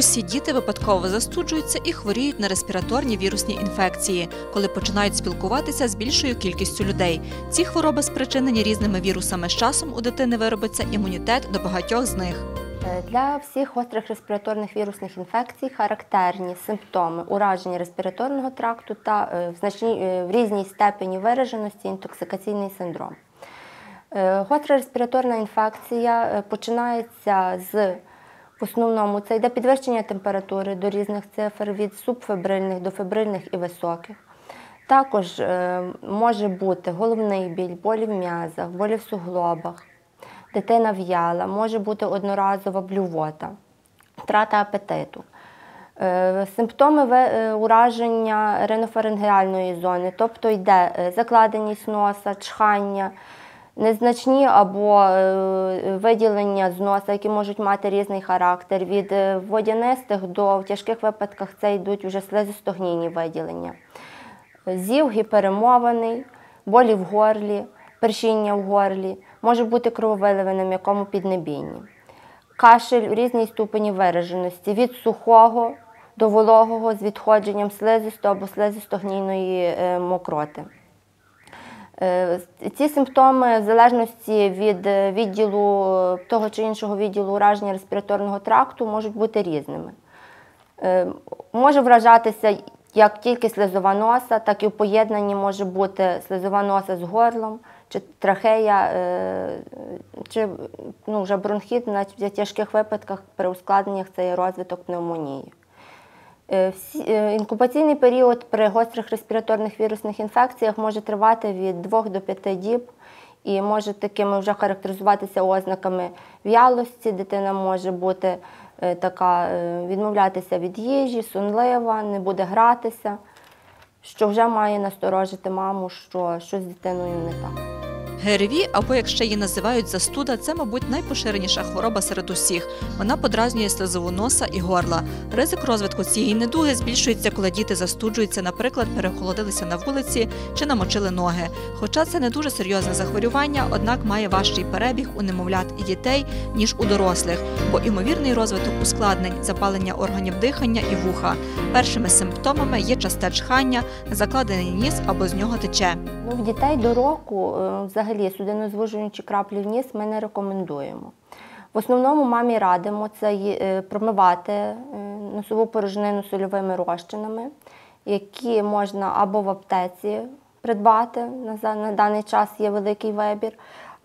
Усі діти випадково застуджуються і хворіють на респіраторні вірусні інфекції, коли починають спілкуватися з більшою кількістю людей. Ці хвороби спричинені різними вірусами. З часом у дитини виробиться імунітет до багатьох з них. Е, Для всіх гострих респіраторних вірусних інфекцій характерні симптоми ураження респіраторного тракту та е, в, значній, е, в різній степені вираженості інтоксикаційний синдром. Гостра респіраторна інфекція починається з в основному це йде підвищення температури до різних цифр від субфебрильних до фебрильних і високих. Також е, може бути головний біль, болі в м'язах, болі в суглобах, дитина в'яла, може бути одноразова блювота, втрата апетиту. Е, Симптоми е, ураження ринофарингеальної зони, тобто йде закладеність носа, чхання, незначні або е, виділення з носа, які можуть мати різний характер. Від е, водянистих до в тяжких випадках це йдуть вже слизистогнійні виділення. Зів гіперемований, болі в горлі, першіння в горлі, може бути крововиливи на м'якому піднебінні. Кашель в різній ступені вираженості від сухого до вологого з відходженням слизисто або слизистогнійної е, мокроти. Е, Ці симптоми в залежності від е, відділу е, того чи іншого відділу ураження респіраторного тракту можуть бути різними. Може вражатися як тільки слизова носа, так і в поєднанні може бути слизова носа з горлом, чи трахея, чи ну, вже бронхіт, навіть в тяжких випадках при ускладненнях це є розвиток пневмонії. Е, е, Інкубаційний період при гострих респіраторних вірусних інфекціях може тривати від 2 до 5 діб і може такими вже характеризуватися ознаками в'ялості. Дитина може бути е, така, відмовлятися від їжі, сонлива, не буде гратися, що вже має насторожити маму, що щось з дитиною не так. ГРВІ, або як ще її називають застуда, це, мабуть, найпоширеніша хвороба серед усіх. Вона подразнює слизову носа і горла. Ризик розвитку цієї недуги збільшується, коли діти застуджуються, наприклад, перехолодилися на вулиці чи намочили ноги. Хоча це не дуже серйозне захворювання, однак має важчий перебіг у немовлят і дітей, ніж у дорослих, бо імовірний розвиток ускладнень, запалення органів дихання і вуха. Першими симптомами є часте чхання, закладений ніс або з нього тече. В дітей до року е, взагалі судинозвужуючі краплі в ніс ми не рекомендуємо. В основному мамі радимо це е, промивати е, носову порожнину сольовими розчинами, які можна або в аптеці придбати, на, даний час є великий вибір,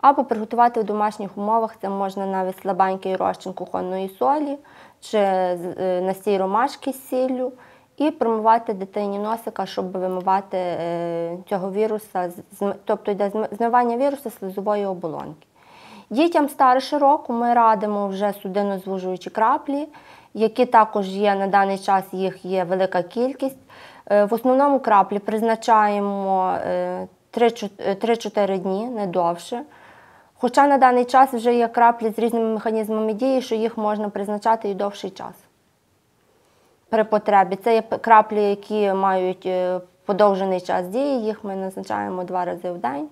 або приготувати в домашніх умовах. Це можна навіть слабенький розчин кухонної солі чи е, настій ромашки з сіллю і промивати дитині носика, щоб вимивати е, цього віруса, тобто йде змивання вірусу слизової оболонки. Дітям старше року ми радимо вже судинозвужуючі краплі, які також є на даний час, їх є велика кількість. Е, В основному краплі призначаємо е, 3-4 дні, не довше. Хоча на даний час вже є краплі з різними механізмами дії, що їх можна призначати і довший час при потребі. Це є краплі, які мають е, подовжений час дії, їх ми назначаємо два рази в день,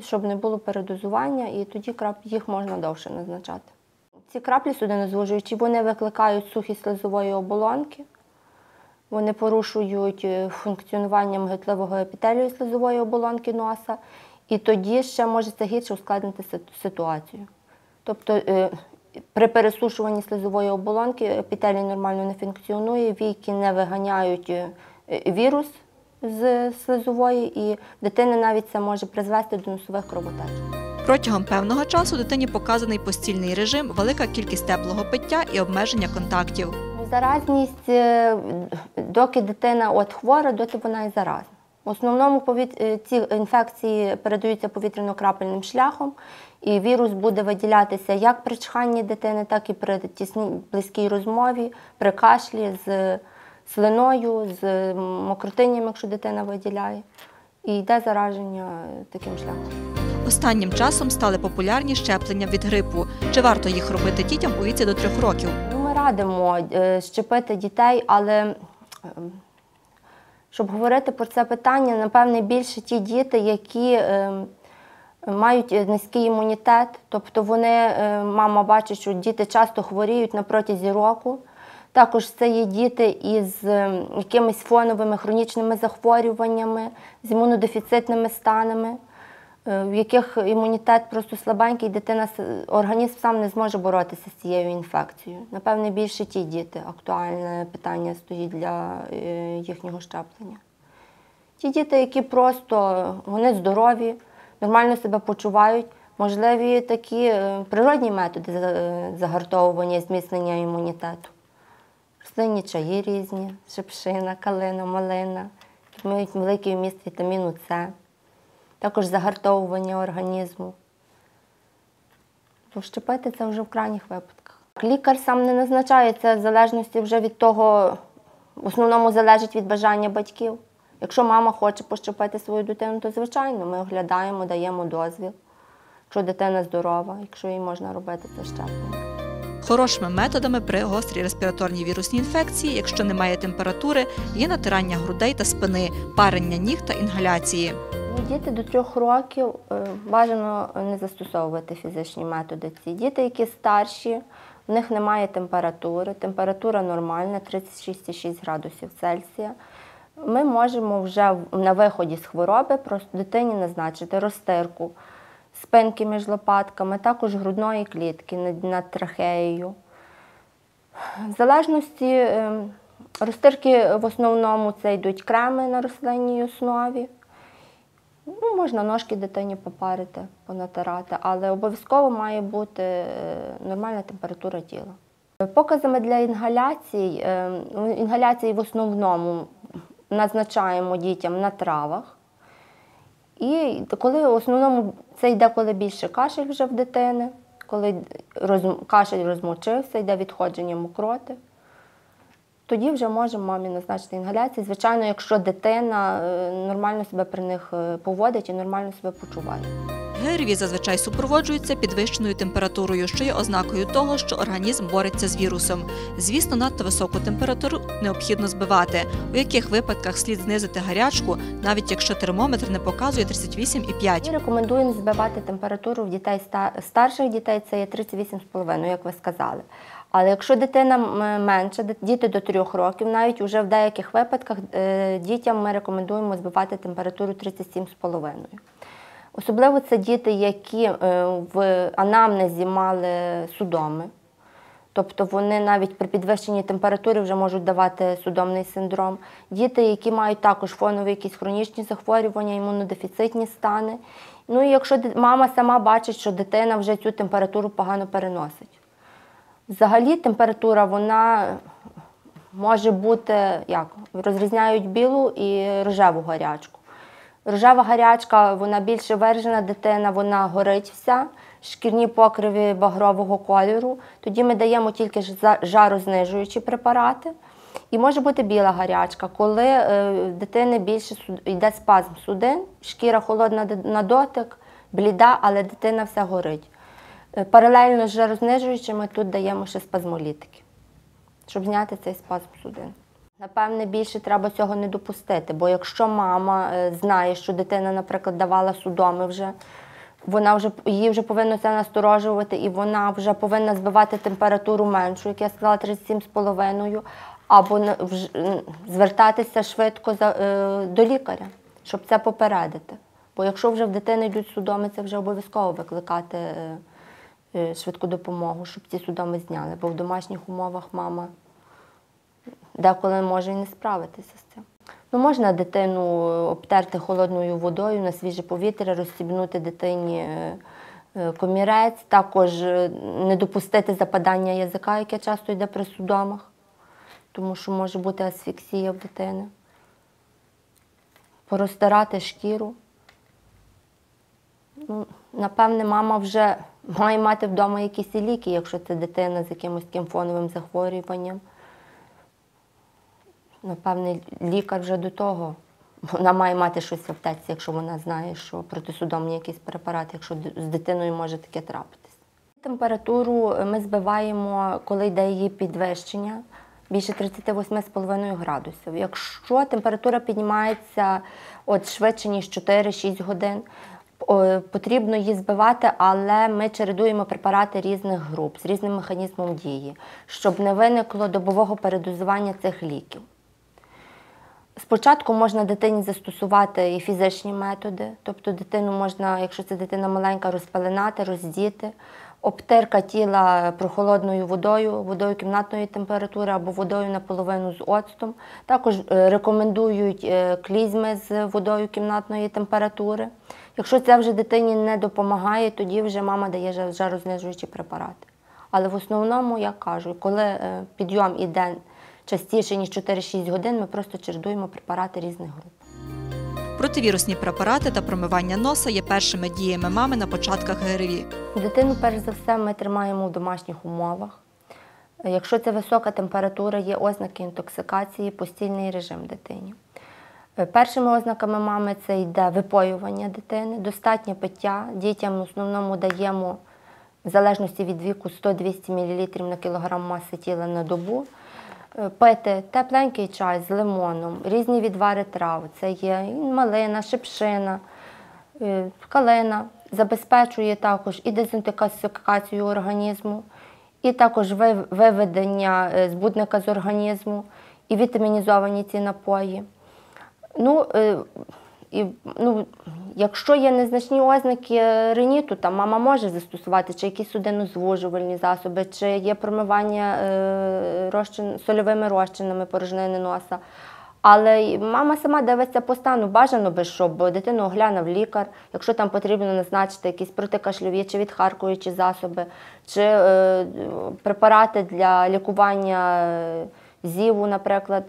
щоб не було передозування, і тоді їх можна довше назначати. Ці краплі судинозвужуючі, вони викликають сухість слизової оболонки, вони порушують е, функціонування миготливого епітелію слизової оболонки носа, і тоді ще може це гірше ускладнити ситуацію. Тобто е, при пересушуванні слизової оболонки епітелій нормально не функціонує, війки не виганяють е, вірус з слизової, і дитини навіть це може призвести до носових кровотеч. Протягом певного часу дитині показаний постільний режим, велика кількість теплого пиття і обмеження контактів. Заразність, е, доки дитина от хвора, доти вона і заразна. В основному е, ці інфекції передаються повітряно-крапельним шляхом, і вірус буде виділятися як при чханні дитини, так і при тісній близькій розмові, при кашлі з слиною, з мокротинням, якщо дитина виділяє. І йде зараження е, таким шляхом. Останнім часом стали популярні щеплення від грипу. Чи варто їх робити дітям у віці до трьох років? Ну, ми радимо е, щепити дітей, але е, щоб говорити про це питання, напевне, більше ті діти, які е, мають низький імунітет, тобто вони, е, мама бачить, що діти часто хворіють на протязі року. Також це є діти із е, якимись фоновими хронічними захворюваннями, з імунодефіцитними станами, е, в яких імунітет просто слабенький, дитина організм сам не зможе боротися з цією інфекцією. Напевне, більше ті діти актуальне питання стоїть для їхнього щеплення. Ті діти, які просто вони здорові, нормально себе почувають, можливі такі е, природні методи е, загартовування зміцнення імунітету. Рослинні чаї різні, шипшина, калина, малина, які мають великий вміст вітаміну С, також загартовування організму. Щепити це вже в крайніх випадках. Лікар сам не назначає це в залежності вже від того, в основному залежить від бажання батьків. Якщо мама хоче пощепити свою дитину, то звичайно ми оглядаємо, даємо дозвіл. Якщо дитина здорова, якщо їй можна робити це щеплення. Хорошими методами при гострій респіраторній вірусній інфекції, якщо немає температури, є натирання грудей та спини, парення ніг та інгаляції. Ну, Діти до трьох років е, бажано не застосовувати фізичні методи. Ці діти, які старші, в них немає температури, температура нормальна, 36,6 градусів Цельсія. Ми можемо вже на виході з хвороби просто дитині назначити розтирку спинки між лопатками, також грудної клітки над, трахеєю. В залежності е, розтирки в основному це йдуть креми на рослинній основі. Ну, можна ножки дитині попарити, понатирати, але обов'язково має бути е, нормальна температура тіла. Показами для інгаляцій, е, ну, інгаляції в основному назначаємо дітям на травах. І коли в основному це йде, коли більше кашель вже в дитини, коли роз- кашель розмочився, йде відходження мокроти. Тоді вже можемо мамі назначити інгаляції. Звичайно, якщо дитина е, нормально себе при них е, поводить і нормально себе почуває. ГРВІ зазвичай супроводжуються підвищеною температурою, що є ознакою того, що організм бореться з вірусом. Звісно, надто високу температуру необхідно збивати, у яких випадках слід знизити гарячку, навіть якщо термометр не показує 38,5. Ми рекомендуємо збивати температуру в дітей ста- старших дітей, це є 38,5, як ви сказали. Але якщо дитина м- менша, діти до 3 років, навіть вже в деяких випадках е, дітям ми рекомендуємо збивати температуру 37,5. Особливо це діти, які е, в анамнезі мали судоми. Тобто вони навіть при підвищенні температури вже можуть давати судомний синдром. Діти, які мають також фонові якісь хронічні захворювання, імунодефіцитні стани. Ну і якщо мама сама бачить, що дитина вже цю температуру погано переносить. Взагалі температура вона може бути як розрізняють білу і рожеву гарячку. Рожева гарячка, вона більше виражена дитина, вона горить вся, шкірні покриви багрового кольору. Тоді ми даємо тільки жарознижуючі препарати. І може бути біла гарячка, коли е, в дитини більше йде спазм судин, шкіра холодна на дотик, бліда, але дитина вся горить. Е, Паралельно з жарознижуючими тут даємо ще спазмолітики, щоб зняти цей спазм судин. Напевне, більше треба цього не допустити, бо якщо мама е, знає, що дитина, наприклад, давала судоми вже, вона вже її вже повинно це насторожувати, і вона вже повинна збивати температуру меншу, як я сказала, 37,5, або звертатися швидко е, до лікаря, щоб це попередити. Бо якщо вже в дитини йдуть судоми, це вже обов'язково викликати е, швидку допомогу, щоб ці судоми зняли. Бо в домашніх умовах мама деколи може і не справитися з цим. Ну, можна дитину обтерти холодною водою на свіже повітря, розстібнути дитині е, е, комірець, також е, не допустити западання язика, яке часто йде при судомах, тому що може бути асфіксія в дитини. Порозтирати шкіру. Ну, напевне, мама вже має мати вдома якісь ліки, якщо це дитина з якимось таким фоновим захворюванням. Напевне, лікар вже до того. Вона має мати щось в аптеці, якщо вона знає, що протисудомні якісь препарати, якщо з дитиною може таке трапитись. Температуру ми збиваємо, коли йде її підвищення більше 38,5 градусів. Якщо температура піднімається от швидше, ніж 4-6 годин, Потрібно її збивати, але ми чередуємо препарати різних груп з різним механізмом дії, щоб не виникло добового передозування цих ліків. Спочатку можна дитині застосувати і фізичні методи, тобто дитину можна, якщо це дитина маленька, розпеленати, роздіти, обтирка тіла прохолодною водою, водою кімнатної температури або водою наполовину з оцтом. Також е, рекомендують е, клізми з водою кімнатної температури. Якщо це вже дитині не допомагає, тоді вже мама дає жар- жарознижуючі препарати. Але в основному, я кажу, коли е, підйом іде частіше, ніж 4-6 годин, ми просто чередуємо препарати різних груп. Противірусні препарати та промивання носа є першими діями мами на початках ГРВІ. Дитину, перш за все, ми тримаємо в домашніх умовах. Якщо це висока температура, є ознаки інтоксикації, постільний режим дитині. Першими ознаками мами це йде випоювання дитини, достатнє пиття. Дітям в основному даємо, в залежності від віку, 100-200 мл на кілограм маси тіла на добу. Е, Пити тепленький чай з лимоном, різні відвари трав. Це є малина, шипшина, е, калина. Забезпечує також і дезінтоксикацію організму, і також виведення е, збудника з організму, і вітамінізовані ці напої. Ну, і, ну, якщо є незначні ознаки риніту, там мама може застосувати чи якісь судинозвужувальні засоби, чи є промивання е, розчин, сольовими розчинами порожнини носа. Але мама сама дивиться по стану. Бажано би, щоб дитину оглянув лікар, якщо там потрібно назначити якісь протикашльові чи відхаркуючі засоби, чи е, препарати для лікування е, зіву, наприклад.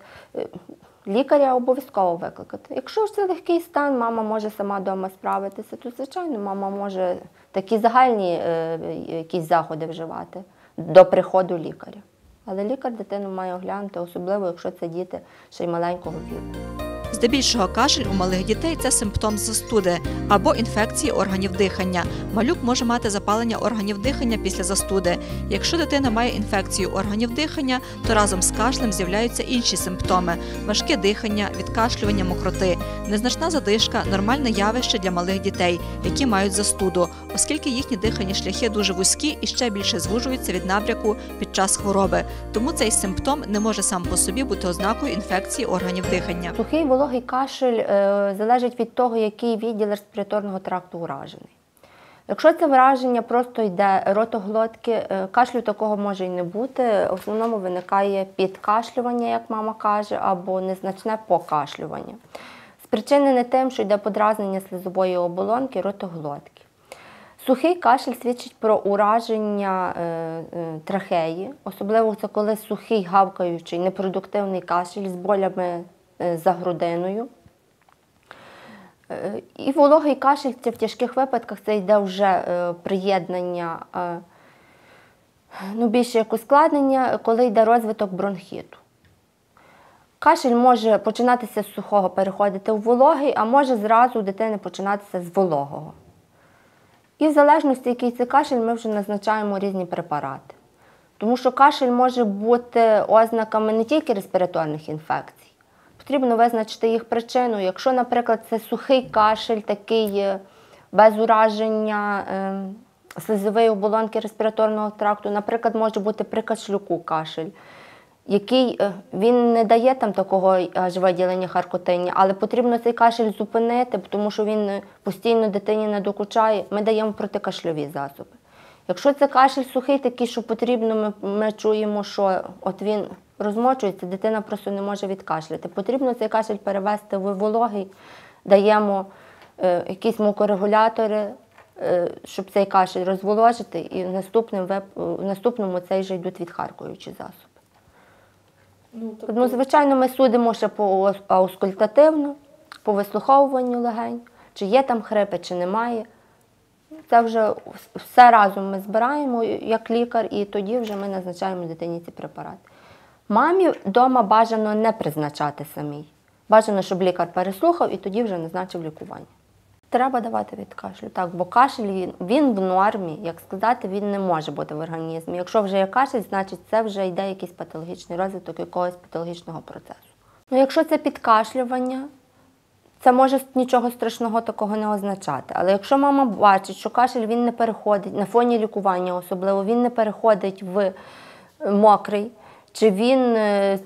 Лікаря обов'язково викликати. Якщо ж це легкий стан, мама може сама вдома справитися, то звичайно мама може такі загальні е, якісь заходи вживати до приходу лікаря. Але лікар дитину має оглянути, особливо якщо це діти ще й маленького віку. Здебільшого кашель у малих дітей це симптом застуди або інфекції органів дихання. Малюк може мати запалення органів дихання після застуди. Якщо дитина має інфекцію органів дихання, то разом з кашлем з'являються інші симптоми: важке дихання, відкашлювання мокроти, незначна задишка нормальне явище для малих дітей, які мають застуду, оскільки їхні дихальні шляхи дуже вузькі і ще більше звужуються від набряку під час хвороби. Тому цей симптом не може сам по собі бути ознакою інфекції органів дихання. Сухий вологий кашель е, залежить від того, який відділ респіраторного тракту уражений. Якщо це враження просто йде ротоглотки, е, кашлю такого може й не бути. В основному виникає підкашлювання, як мама каже, або незначне покашлювання. Спричинене тим, що йде подразнення слизової оболонки ротоглотки. Сухий кашель свідчить про ураження е, трахеї, особливо це коли сухий гавкаючий непродуктивний кашель з болями за грудиною. Е, І вологий кашель це в тяжких випадках це йде вже е, приєднання, е, ну, більше як ускладнення, коли йде розвиток бронхіту. Кашель може починатися з сухого, переходити в вологий, а може зразу у дитини починатися з вологого. І в залежності, який це кашель, ми вже назначаємо різні препарати. Тому що кашель може бути ознаками не тільки респіраторних інфекцій. Потрібно визначити їх причину. Якщо, наприклад, це сухий кашель, такий е, без ураження е, слизової оболонки респіраторного тракту, наприклад, може бути при кашлюку кашель, який е, він не дає там такого аж виділення харкотиння, але потрібно цей кашель зупинити, тому що він постійно дитині не докучає. Ми даємо протикашльові засоби. Якщо це кашель сухий, такий, що потрібно, ми, ми чуємо, що от він розмочується, дитина просто не може відкашляти. Потрібно цей кашель перевести в вологий, даємо е, якісь мукорегулятори, е, щоб цей кашель розволожити, і наступним вип- в наступному цей же йдуть відхаркуючі засоби. Ну, звичайно, ми судимо ще по аускультативно, по вислуховуванню легень, чи є там хрипи, чи немає. Це вже все разом ми збираємо як лікар, і тоді вже ми назначаємо дитині ці препарати. Мамі вдома бажано не призначати самій. Бажано, щоб лікар переслухав і тоді вже назначив лікування. Треба давати від кашлю, так, бо кашель він, він в нормі, як сказати, він не може бути в організмі. Якщо вже є кашель, значить це вже йде якийсь патологічний розвиток якогось патологічного процесу. Ну, якщо це підкашлювання, це може нічого страшного такого не означати. Але якщо мама бачить, що кашель він не переходить на фоні лікування, особливо він не переходить в мокрий, чи він е,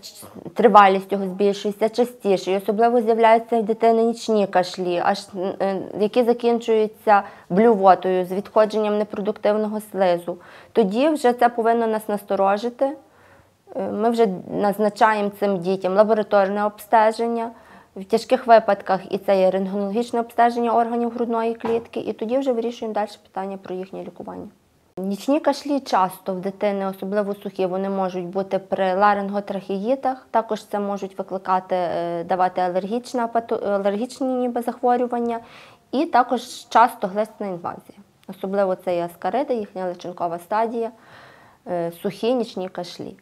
тривалість його збільшується частіше, і особливо з'являються в дитини нічні кашлі, аж е, які закінчуються блювотою з відходженням непродуктивного слизу, тоді вже це повинно нас насторожити. Е, Ми вже назначаємо цим дітям лабораторне обстеження. В тяжких випадках і це є рентгенологічне обстеження органів грудної клітки, і тоді вже вирішуємо далі питання про їхнє лікування. Нічні кашлі часто в дитини, особливо сухі, вони можуть бути при ларинготрахеїтах. Також це можуть викликати, е, давати алергічна, алергічні ніби захворювання, і також часто глисна інвазія. Особливо це є аскариди, їхня личинкова стадія, е, сухі нічні кашлі.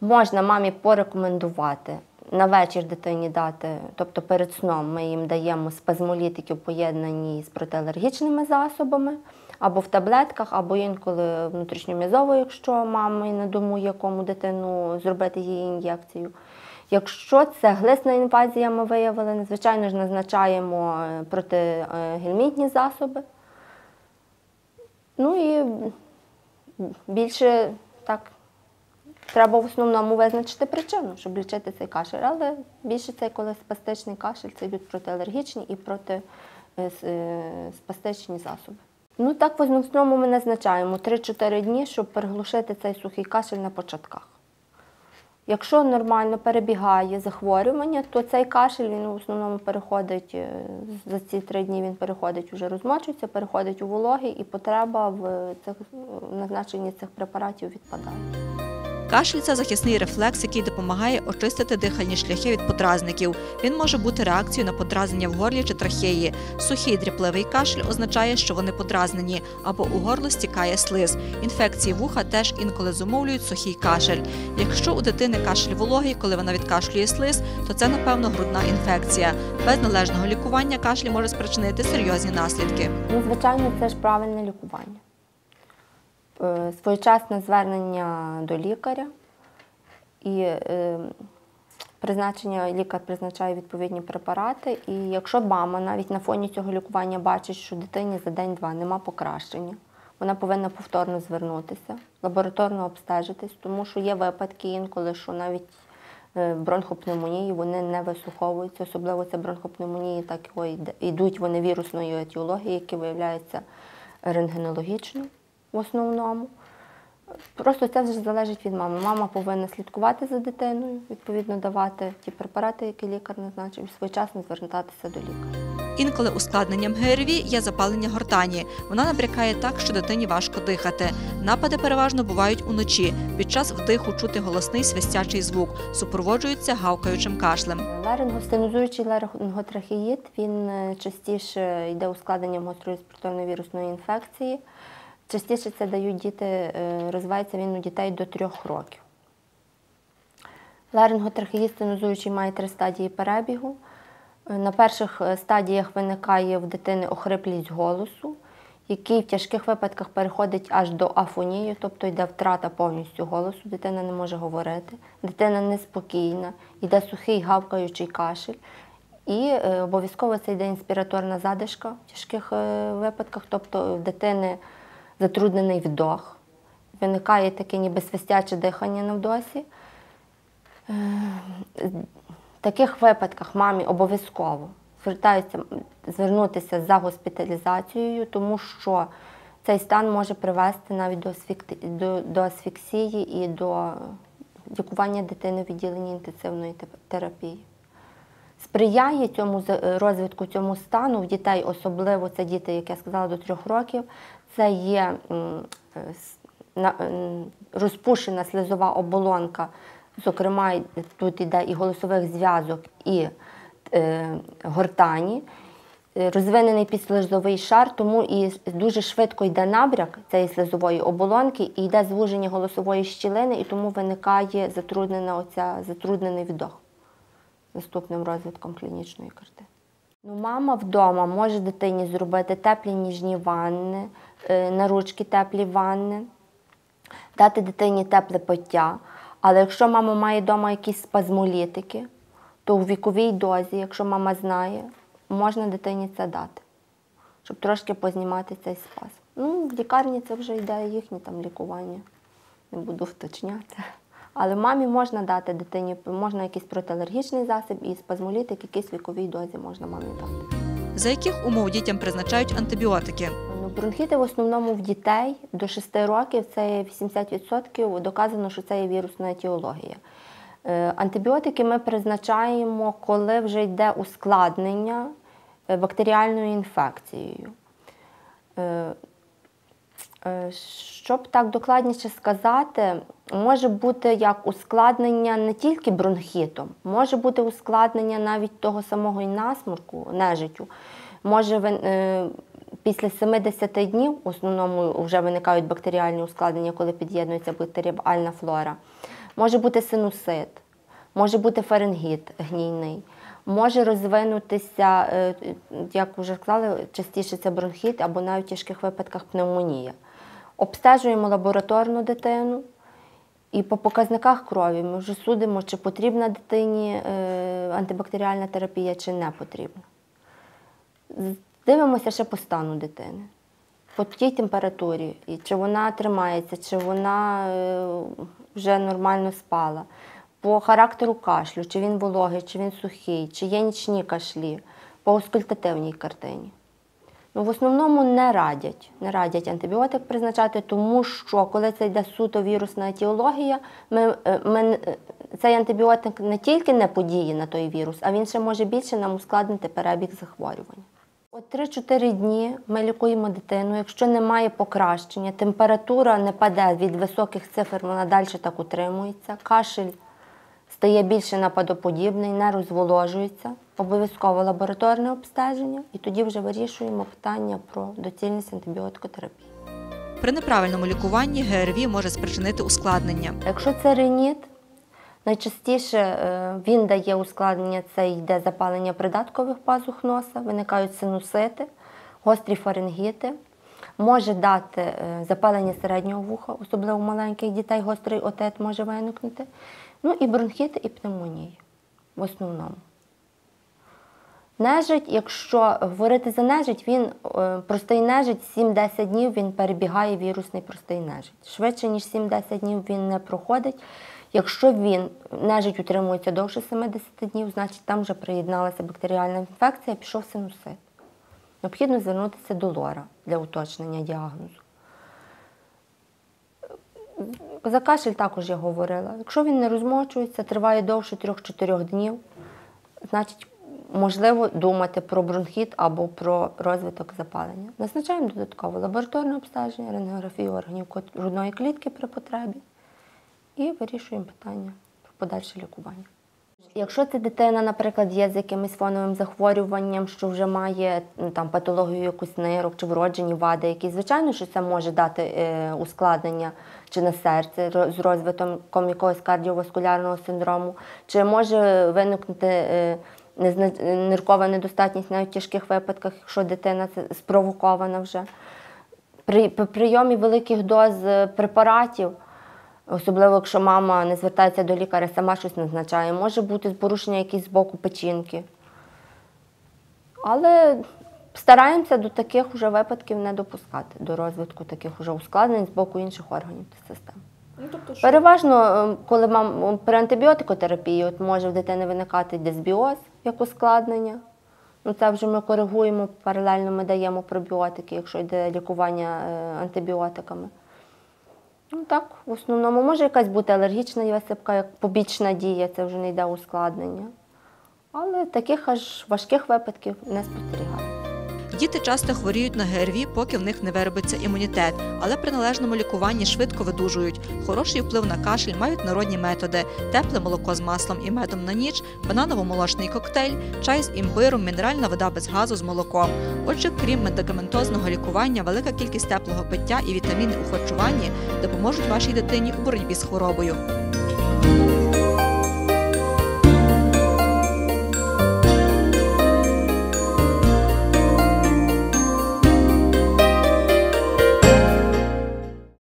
Можна мамі порекомендувати на вечір дитині дати, тобто перед сном ми їм даємо спазмолітики в поєднанні з протиалергічними засобами, або в таблетках, або інколи внутрішньом'язово, якщо мамі на дому є кому дитину зробити її ін'єкцію. Якщо це глисна інвазія, ми виявили, звичайно ж назначаємо е, протигельмінтні засоби. Ну і більше так треба в основному визначити причину, щоб лічити цей кашель. Але більше цей коли спастичний кашель, це йдуть протиалергічні і протиспастичні засоби. Ну так в основному ми назначаємо 3-4 дні, щоб приглушити цей сухий кашель на початках. Якщо нормально перебігає захворювання, то цей кашель він в основному переходить е, за ці три дні він переходить уже розмочується, переходить у вологий, і потреба в цих в назначенні цих препаратів відпадає. Кашель це захисний рефлекс, який допомагає очистити дихальні шляхи від подразників. Він може бути реакцією на подразнення в горлі чи трахеї. Сухий дріпливий кашель означає, що вони подразнені, або у горло стікає слиз. Інфекції вуха теж інколи зумовлюють сухий кашель. Якщо у дитини кашель вологий, коли вона відкашлює слиз, то це напевно грудна інфекція. Без належного лікування кашель може спричинити серйозні наслідки. Звичайно, це ж правильне лікування. Е, Своєчасне звернення до лікаря. І е, призначення, лікар призначає відповідні препарати. І якщо мама навіть на фоні цього лікування бачить, що дитині за день-два нема покращення, вона повинна повторно звернутися, лабораторно обстежитись, тому що є випадки інколи, що навіть е, бронхопневмонії вони не вислуховуються, особливо це бронхопневмонії, так і йдуть вони вірусної етіології, які виявляються рентгенологічно в основному. Просто це вже залежить від мами. Мама повинна слідкувати за дитиною, відповідно давати ті препарати, які лікар назначив, і своєчасно звертатися до лікаря. Інколи ускладненням ГРВІ є запалення гортані. Вона набрякає так, що дитині важко дихати. Напади переважно бувають уночі. Під час вдиху чути голосний свистячий звук, супроводжуються гавкаючим кашлем. Ларингостенозуючий ларинготрахеїд, він е, частіше йде ускладненням гострої респіраторної вірусної інфекції. Частіше це дають діти, е, розвивається він у дітей до трьох років. Ларинготрахеїд стенозуючий має три стадії перебігу. Е, На перших е, стадіях виникає в дитини охриплість голосу, який в тяжких випадках переходить аж до афонії, тобто йде втрата повністю голосу, дитина не може говорити, дитина неспокійна, йде сухий гавкаючий кашель. І обов'язково це йде інспіраторна задишка в тяжких випадках, тобто в дитини затруднений вдох, виникає таке ніби свистяче дихання на вдосі. Е, В таких випадках мамі обов'язково звертаються звернутися за госпіталізацією, тому що цей стан може привести навіть до, асфікти- до, до асфіксії і до лікування дитини в відділенні інтенсивної терапії. Сприяє цьому розвитку цьому стану в дітей, особливо це діти, як я сказала, до трьох років. Це є е, м, розпушена слизова оболонка, зокрема, тут йде і голосових зв'язок, і е, гортані. Е, Розвинений підслизовий шар, тому і дуже швидко йде набряк цієї слизової оболонки, і йде звуження голосової щілини, і тому виникає затруднена оця, затруднений вдох наступним розвитком клінічної картини. Ну, мама вдома може дитині зробити теплі ніжні ванни, е, на ручки теплі ванни, дати дитині тепле пиття. Але якщо мама має вдома якісь спазмолітики, то у віковій дозі, якщо мама знає, можна дитині це дати, щоб трошки познімати цей спазм. Ну, в лікарні це вже йде їхнє там лікування. Не буду вточняти. Але мамі можна дати дитині, можна якийсь протиалергічний засіб і спазмолітик, якийсь віковій дозі можна мамі дати. За яких умов дітям призначають антибіотики? Бронхіти в основному в дітей до 6 років це 80% доказано, що це є вірусна етіологія. Е, Антибіотики ми призначаємо, коли вже йде ускладнення е, бактеріальною інфекцією. Е, Щоб так докладніше сказати, може бути як ускладнення не тільки бронхітом, може бути ускладнення навіть того самого і насморку, нежиттю. Може після 70 днів в основному вже виникають бактеріальні ускладнення, коли під'єднується бактеріальна флора. Може бути синусит, може бути фарингіт гнійний, може розвинутися, е, як вже сказали, частіше це бронхіт або навіть в тяжких випадках пневмонія. Обстежуємо лабораторну дитину. І по показниках крові ми вже судимо, чи потрібна дитині е, антибактеріальна терапія, чи не потрібна. Дивимося ще по стану дитини, по тій температурі, і чи вона тримається, чи вона е, вже нормально спала, по характеру кашлю, чи він вологий, чи він сухий, чи є нічні кашлі, по аускультативній картині. Ну, в основному не радять, не радять антибіотик призначати, тому що коли це йде суто вірусна етіологія, ми, е, ми, е, цей антибіотик не тільки не подіє на той вірус, а він ще може більше нам ускладнити перебіг захворювання. От 3-4 дні ми лікуємо дитину. Якщо немає покращення, температура не паде від високих цифр, вона далі так утримується. Кашель стає більше нападоподібний, не розволожується. Обов'язково лабораторне обстеження, і тоді вже вирішуємо питання про доцільність антибіотикотерапії. При неправильному лікуванні ГРВІ може спричинити ускладнення. Якщо це реніт, найчастіше е, він дає ускладнення, це йде запалення придаткових пазух носа, виникають синусити, гострі фарингіти. Може дати е, запалення середнього вуха, особливо у маленьких дітей гострий отет може виникнути. Ну і бронхіти, і пневмонії в основному. Нежить, якщо говорити за нежить, він е, простий нежить 7-10 днів він перебігає вірусний простий нежить. Швидше, ніж 7-10 днів він не проходить. Якщо він нежить утримується довше 70 днів, значить там вже приєдналася бактеріальна інфекція, пішов синусит. Необхідно звернутися до лора для уточнення діагнозу. За кашель також я говорила. Якщо він не розмочується, триває довше 3-4 днів, значить можливо думати про бронхіт або про розвиток запалення. Назначаємо додатково лабораторне обстеження, рентгенографію органів грудної клітки при потребі і вирішуємо питання про подальше лікування. Якщо це дитина, наприклад, є з якимось фоновим захворюванням, що вже має ну, там патологію якусь нирок чи вроджені вади, які звичайно, що це може дати е, ускладнення чи на серце з розвитком якогось кардіоваскулярного синдрому, чи може виникнути е, ниркова недостатність навіть в тяжких випадках, якщо дитина спровокована вже. При, при прийомі великих доз е, препаратів, особливо якщо мама не звертається до лікаря, сама щось назначає, може бути порушення якісь з боку печінки. Але стараємося до таких уже випадків не допускати, до розвитку таких уже ускладнень з боку інших органів та систем. Ну, тобто, що Переважно, е, коли мам при антибіотикотерапії, от може в дитини виникати дисбіоз як ускладнення. Ну, це вже ми коригуємо, паралельно ми даємо пробіотики, якщо йде лікування е, антибіотиками. Ну так, в основному може якась бути алергічна висипка, як побічна дія, це вже не йде ускладнення. Але таких аж важких випадків не спостерігаємо. Діти часто хворіють на ГРВІ, поки в них не виробиться імунітет, але при належному лікуванні швидко видужують. Хороший вплив на кашель мають народні методи: тепле молоко з маслом і медом на ніч, бананово-молочний коктейль, чай з імбиром, мінеральна вода без газу з молоком. Отже, крім медикаментозного лікування, велика кількість теплого пиття і вітаміни у харчуванні допоможуть вашій дитині у боротьбі з хворобою.